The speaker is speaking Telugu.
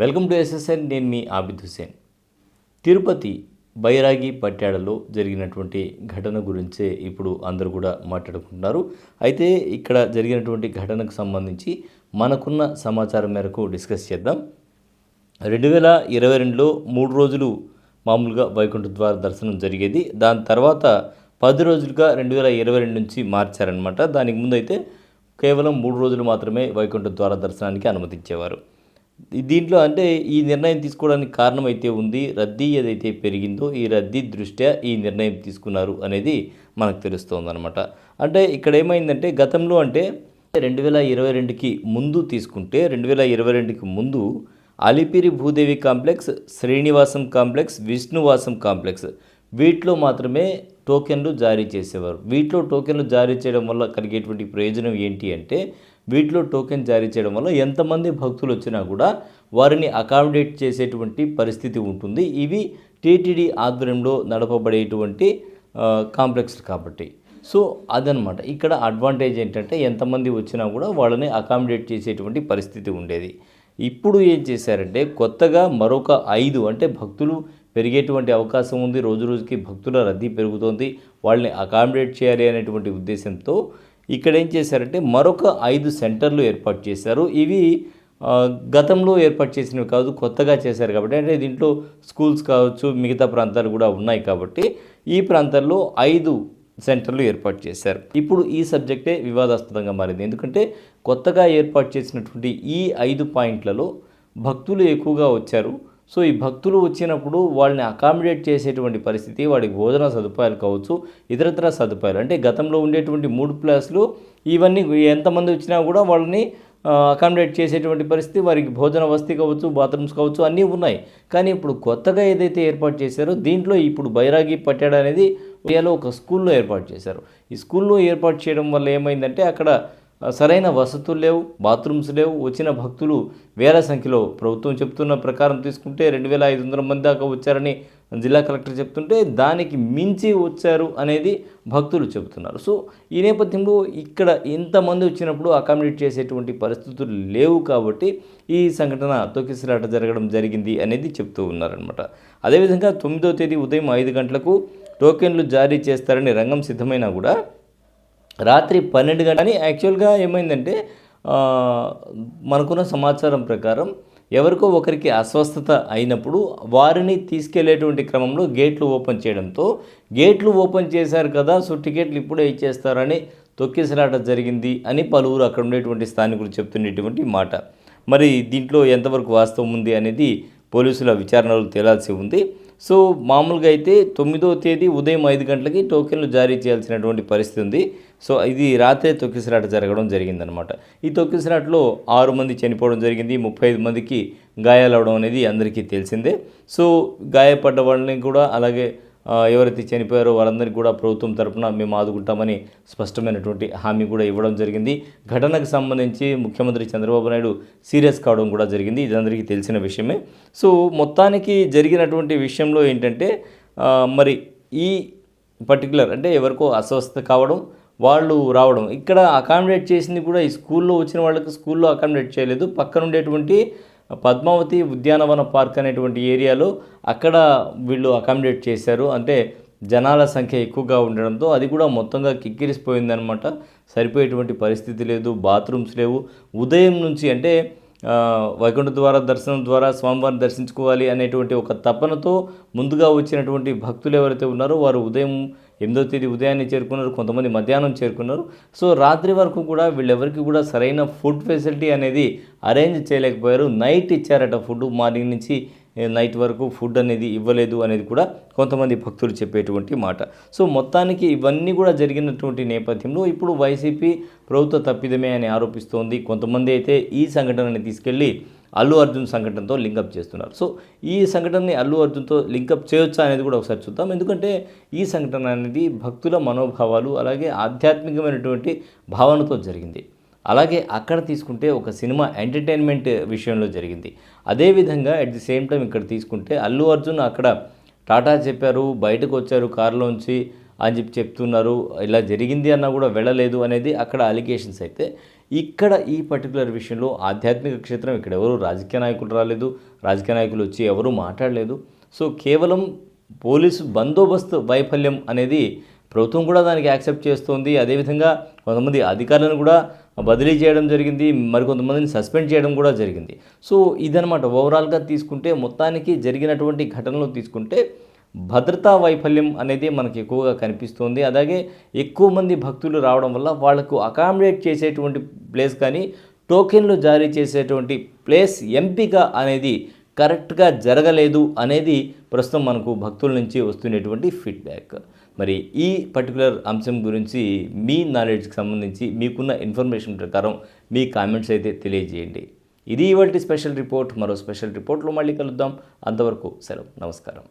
వెల్కమ్ టు ఎస్ఎస్ఎన్ నేను మీ ఆబిద్ హుసేన్ తిరుపతి బైరాగి పట్యాడలో జరిగినటువంటి ఘటన గురించే ఇప్పుడు అందరూ కూడా మాట్లాడుకుంటున్నారు. అయితే ఇక్కడ జరిగినటువంటి ఘటనకు సంబంధించి మనకున్న సమాచారం మేరకు డిస్కస్ చేద్దాం. రెండు వేల ఇరవై రెండులో మూడు రోజులు మామూలుగా వైకుంఠ ద్వార దర్శనం జరిగేది. దాని తర్వాత పది రోజులుగా రెండు వేల ఇరవై రెండు నుంచి మార్చారనమాట దానికి ముందైతే కేవలం మూడు రోజులు మాత్రమే వైకుంఠ ద్వార దర్శనానికి అనుమతించేవారు. దీంట్లో అంటే ఈ నిర్ణయం తీసుకోవడానికి కారణం అయితే ఉంది రద్దీ ఏదైతే పెరిగిందో ఈ రద్దీ దృష్ట్యా ఈ నిర్ణయం తీసుకున్నారు అనేది మనకు తెలుస్తోందనమాట అంటే ఇక్కడ ఏమైందంటే గతంలో అంటే రెండు వేల ఇరవై రెండుకి ముందు తీసుకుంటే రెండు వేల ఇరవై రెండుకి ముందు Alipiri Bhudevi complex Srinivasam complex Vishnuvasam complex వీటిలో మాత్రమే టోకెన్లు జారీ చేసేవారు. వీటిలో టోకెన్లు జారీ చేయడం వల్ల కలిగేటువంటి ప్రయోజనం ఏంటి అంటే వీటిలో టోకెన్ జారీ చేయడం వల్ల ఎంతమంది భక్తులు వచ్చినా కూడా వారిని అకామిడేట్ చేసేటువంటి పరిస్థితి ఉంటుంది. ఇవి టీటీడీ ఆధ్వర్యంలో నడపబడేటువంటి కాంప్లెక్స్లు కాంప్లెక్స్ కాబట్టి. సో అదనమాట ఇక్కడ అడ్వాంటేజ్ ఏంటంటే ఎంతమంది వచ్చినా కూడా వాళ్ళని అకామిడేట్ చేసేటువంటి పరిస్థితి ఉండేది. ఇప్పుడు ఏం చేశారంటే కొత్తగా మరొక ఐదు అంటే భక్తులు పెరిగేటువంటి అవకాశం ఉంది. రోజు రోజుకి భక్తుల రద్దీ పెరుగుతోంది. వాళ్ళని అకామిడేట్ చేయాలి అనేటువంటి ఉద్దేశంతో ఇక్కడ ఏం చేశారంటే మరొక ఐదు సెంటర్లు ఏర్పాటు చేశారు. ఇవి గతంలో ఏర్పాటు చేసినవి కాదు కొత్తగా చేశారు కాబట్టి. అంటే దీంట్లో స్కూల్స్ కావచ్చు మిగతా ప్రాంతాలు కూడా ఉన్నాయి కాబట్టి ఈ ప్రాంతాల్లో ఐదు సెంటర్లు ఏర్పాటు చేశారు. ఇప్పుడు ఈ సబ్జెక్టే వివాదాస్పదంగా మారింది. ఎందుకంటే కొత్తగా ఏర్పాటు చేసినటువంటి ఈ ఐదు పాయింట్లలో భక్తులు ఎక్కువగా వచ్చారు. సో ఈ భక్తులు వచ్చినప్పుడు వాళ్ళని అకామిడేట్ చేసేటువంటి పరిస్థితి వాడికి భోజన సదుపాయాలు కావచ్చు ఇతరత్ర సదుపాయాలు. అంటే గతంలో ఉండేటువంటి మూడు ప్లేస్లు ఇవన్నీ ఎంతమంది వచ్చినా కూడా వాళ్ళని అకామిడేట్ చేసేటువంటి పరిస్థితి వారికి భోజన వసతి కావచ్చు బాత్రూమ్స్ కావచ్చు అన్నీ ఉన్నాయి. కానీ ఇప్పుడు కొత్తగా ఏదైతే ఏర్పాటు చేశారో దీంట్లో ఇప్పుడు బైరాగి పట్టాడు అనేది ఒక స్కూల్లో ఏర్పాటు చేశారు. ఈ స్కూల్లో ఏర్పాటు చేయడం వల్ల ఏమైందంటే అక్కడ సరైన వసతులు లేవు బాత్రూమ్స్ లేవు వచ్చిన భక్తులు వేల సంఖ్యలో ప్రభుత్వం చెప్తున్న ప్రకారం తీసుకుంటే రెండు వేల ఐదు వందల మంది దాకా వచ్చారని జిల్లా కలెక్టర్ చెప్తుంటే దానికి మించి వచ్చారు అనేది భక్తులు చెబుతున్నారు. సో ఈ నేపథ్యంలో ఇక్కడ ఇంతమంది వచ్చినప్పుడు అకామిడేట్ చేసేటువంటి పరిస్థితులు లేవు కాబట్టి ఈ సంఘటన తొక్కిసలాట జరగడం జరిగింది అనేది చెప్తూ ఉన్నారనమాట అదేవిధంగా తొమ్మిదో తేదీ ఉదయం ఐదు గంటలకు టోకెన్లు జారీ చేస్తారని రంగం సిద్ధమైనా కూడా రాత్రి పన్నెండు గంటలని యాక్చువల్గా ఏమైందంటే మనకున్న సమాచారం ప్రకారం ఎవరికో ఒకరికి అస్వస్థత అయినప్పుడు వారిని తీసుకెళ్ళేటువంటి క్రమంలో గేట్లు ఓపెన్ చేయడంతో గేట్లు ఓపెన్ చేశారు కదా సో టికెట్లు ఇప్పుడే ఇచ్చేస్తారని తొక్కిసలాట జరిగింది అని పలువురు అక్కడ ఉండేటువంటి స్థానికులు చెప్తున్నటువంటి మాట. మరి దీంట్లో ఎంతవరకు వాస్తవం ఉంది అనేది పోలీసుల విచారణలు తేలాల్సి ఉంది. సో మామూలుగా అయితే తొమ్మిదో తేదీ ఉదయం ఐదు గంటలకి టోకెన్లు జారీ చేయాల్సినటువంటి పరిస్థితి ఉంది. సో ఇది రాత్రే తొక్కిసలాట జరగడం జరిగిందనమాట ఈ తొక్కిసలాటలో ఆరు మంది చనిపోవడం జరిగింది. ముప్పై ఐదు మందికి గాయాలవడం అనేది అందరికీ తెలిసిందే. సో గాయపడ్డ వాళ్ళని కూడా అలాగే ఎవరైతే చనిపోయారో వారందరికీ కూడా ప్రభుత్వం తరపున మేము ఆదుకుంటామని స్పష్టమైనటువంటి హామీ కూడా ఇవ్వడం జరిగింది. ఘటనకు సంబంధించి ముఖ్యమంత్రి చంద్రబాబు నాయుడు సీరియస్ కావడం కూడా జరిగింది. ఇది అందరికీ తెలిసిన విషయమే. సో మొత్తానికి జరిగినటువంటి విషయంలో ఏంటంటే మరి ఈ పర్టికులర్ అంటే ఎవరికో అస్వస్థత కావడం వాళ్ళు రావడం ఇక్కడ అకామిడేట్ చేసింది కూడా ఈ స్కూల్లో వచ్చిన వాళ్ళకి స్కూల్లో అకామిడేట్ చేయలేదు. పక్కన ఉండేటువంటి పద్మావతి ఉద్యానవన పార్క్ అనేటువంటి ఏరియాలో అక్కడ వీళ్ళు అకామిడేట్ చేశారు. అంటే జనాల సంఖ్య ఎక్కువగా ఉండడంతో అది కూడా మొత్తంగా కిక్కిరిసిపోయిందనమాట. సరిపోయేటువంటి పరిస్థితి లేదు బాత్రూమ్స్ లేవు. ఉదయం నుంచి అంటే వైకుంఠ ద్వార దర్శనం ద్వారా స్వామివారిని దర్శించుకోవాలి అనేటువంటి ఒక తపనతో ముందుగా వచ్చినటువంటి భక్తులు ఎవరైతే ఉన్నారో వారు ఉదయం ఎనిమిదో తేదీ ఉదయాన్నే చేరుకున్నారు కొంతమంది మధ్యాహ్నం చేరుకున్నారు. సో రాత్రి వరకు కూడా వీళ్ళెవరికి కూడా సరైన ఫుడ్ ఫెసిలిటీ అనేది అరేంజ్ చేయలేకపోయారు. నైట్ ఇచ్చారట ఫుడ్ మార్నింగ్ నుంచి నైట్ వరకు ఫుడ్ అనేది ఇవ్వలేదు అనేది కూడా కొంతమంది భక్తులు చెప్పేటువంటి మాట. సో మొత్తానికి ఇవన్నీ కూడా జరిగినటువంటి నేపథ్యంలో ఇప్పుడు వైసీపీ ప్రభుత్వ తప్పిదమే అని ఆరోపిస్తోంది. కొంతమంది అయితే ఈ సంఘటనని తీసుకెళ్ళి అల్లు అర్జున్ సంఘటనతో లింకప్ చేస్తున్నారు. సో ఈ సంఘటనని అల్లు అర్జున్తో లింకప్ చేయొచ్చా అనేది కూడా ఒకసారి చూద్దాం. ఎందుకంటే ఈ సంఘటన అనేది భక్తుల మనోభావాలు అలాగే ఆధ్యాత్మికమైనటువంటి భావనతో జరిగింది. అలాగే అక్కడ తీసుకుంటే ఒక సినిమా ఎంటర్టైన్మెంట్ విషయంలో జరిగింది. అదేవిధంగా అట్ ది సేమ్ టైం ఇక్కడ తీసుకుంటే అల్లు అర్జున్ అక్కడ టాటా చెప్పారు బయటకు వచ్చారు కారులోంచి. అని చెప్పి చెప్తున్నారు. ఇలా జరిగింది అన్నా కూడా వెళ్ళలేదు అనేది అక్కడ అలిగేషన్స్ అయితే ఇక్కడ ఈ పర్టికులర్ విషయంలో ఆధ్యాత్మిక క్షేత్రం ఇక్కడ ఎవరు రాజకీయ నాయకులు రాలేదు. రాజకీయ నాయకులు వచ్చి ఎవరు మాట్లాడలేదు. సో కేవలం పోలీసు బందోబస్తు వైఫల్యం అనేది ప్రభుత్వం కూడా దానికి యాక్సెప్ట్ చేస్తోంది. అదేవిధంగా కొంతమంది అధికారులను కూడా బదిలీ చేయడం జరిగింది. మరికొంతమందిని సస్పెండ్ చేయడం కూడా జరిగింది. సో ఇదనమాట ఓవరాల్గా తీసుకుంటే మొత్తానికి జరిగినటువంటి ఘటనలు తీసుకుంటే భద్రతా వైఫల్యం అనేది మనకి ఎక్కువగా కనిపిస్తుంది. అలాగే ఎక్కువ మంది భక్తులు రావడం వల్ల వాళ్ళకు అకామిడేట్ చేసేటువంటి ప్లేస్ కానీ టోకెన్లు జారీ చేసేటువంటి ప్లేస్ ఎంపిక అనేది కరెక్ట్గా జరగలేదు అనేది ప్రస్తుతం మనకు భక్తుల నుంచి వస్తున్నటువంటి ఫీడ్బ్యాక్ మరి ఈ పర్టికులర్ అంశం గురించి మీ నాలెడ్జ్కి సంబంధించి మీకున్న ఇన్ఫర్మేషన్ ప్రకారం మీ కామెంట్స్ అయితే తెలియజేయండి. ఇది ఇవాళ స్పెషల్ రిపోర్ట్ మరో స్పెషల్ రిపోర్ట్లో మళ్ళీ కలుద్దాం. అంతవరకు సెలవు. నమస్కారం.